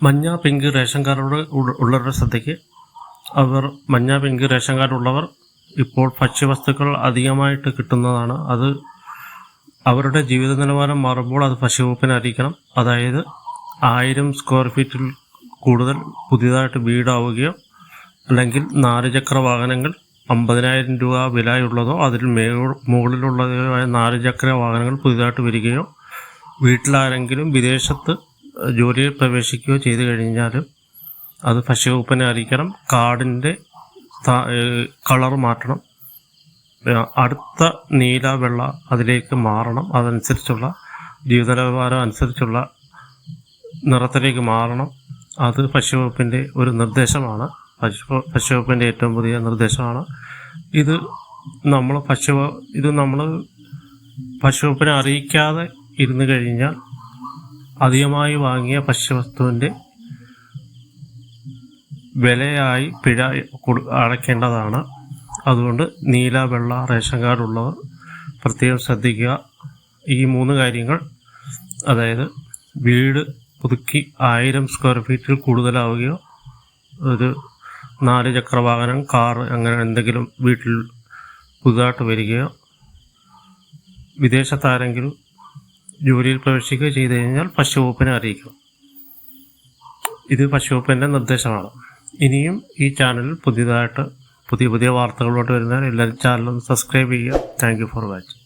മഞ്ഞ pink ration card ഉള്ളവരുടെ ശ്രദ്ധയ്ക്ക് അവർ മഞ്ഞ പിങ്ക് റേഷൻ കാർഡ് ഉള്ളവർ ഇപ്പോൾ ഭക്ഷ്യവസ്തുക്കൾ അധികമായിട്ട് കിട്ടുന്നതാണ്. അത് അവരുടെ ജീവിത നിലവാരം മാറുമ്പോൾ അത് ഭക്ഷ്യവകുപ്പിനെ അറിയിക്കണം അതായത് ആയിരം സ്ക്വയർ ഫീറ്റിൽ കൂടുതൽ പുതിയതായിട്ട് വീടാവുകയോ അല്ലെങ്കിൽ നാല് ചക്ര വാഹനങ്ങൾ അമ്പതിനായിരം രൂപ വിലയുള്ളതോ അതിൽ മുകളിലുള്ളതോ ആയ നാല് ചക്ര വാഹനങ്ങൾ പുതിയതായിട്ട് വരികയോ വീട്ടിലാരെങ്കിലും വിദേശത്ത് ജോലിയിൽ പ്രവേശിക്കുകയോ ചെയ്തു കഴിഞ്ഞാലും അത് ഭക്ഷ്യവകുപ്പിനെ അറിയിക്കണം. കാർഡിന്റെ കളർ മാറ്റണം. അടുത്ത നീല വെള്ള അതിലേക്ക് മാറണം. അതനുസരിച്ചുള്ള ജീവിത നിലവാരം അനുസരിച്ചുള്ള നിറത്തിലേക്ക് മാറണം. അത് ഭക്ഷ്യവകുപ്പിന്റെ ഒരു നിർദ്ദേശമാണ്. ഭക്ഷ്യ ഭക്ഷ്യവകുപ്പിന്റെ ഏറ്റവും പുതിയ നിർദ്ദേശമാണ്. ഇത് നമ്മൾ ഭക്ഷ്യ ഇത് നമ്മൾ ഭക്ഷ്യവകുപ്പിനെ അറിയിക്കാതെ ഇരുന്ന് കഴിഞ്ഞാൽ അധികമായി വാങ്ങിയ ഭക്ഷ്യവസ്തുവിന്റെ വിലയായി പിഴ അടയ്ക്കേണ്ടതാണ്. അതുകൊണ്ട് നീല വെള്ള റേഷൻ കാർഡ് ഉള്ളവർ പ്രത്യേകം ശ്രദ്ധിക്കുക. ഈ മൂന്ന് കാര്യങ്ങൾ അതായത് വീട് പുതുക്കി ആയിരം സ്ക്വയർ ഫീറ്റിൽ കൂടുതലാവുകയോ ഒരു നാല് ചക്രവാഹനം കാർ അങ്ങനെ എന്തെങ്കിലും വീട്ടിൽ പുതുതായിട്ട് വരികയോ വിദേശത്താരെങ്കിലും ജോലിയിൽ പ്രവേശിക്കുകയോ ചെയ്തു കഴിഞ്ഞാൽ പശുവകുപ്പിനെ അറിയിക്കണം ഇത് പശുവകുപ്പിന്റെ നിർദ്ദേശമാണ്. ഇനിയും ഈ ചാനലിൽ പുതിയതായിട്ട് പുതിയ പുതിയ വാർത്തകളോട്ട് വരുന്നവർ എല്ലാവരും ഒന്ന് സബ്സ്ക്രൈബ് ചെയ്യുക. Thank for watching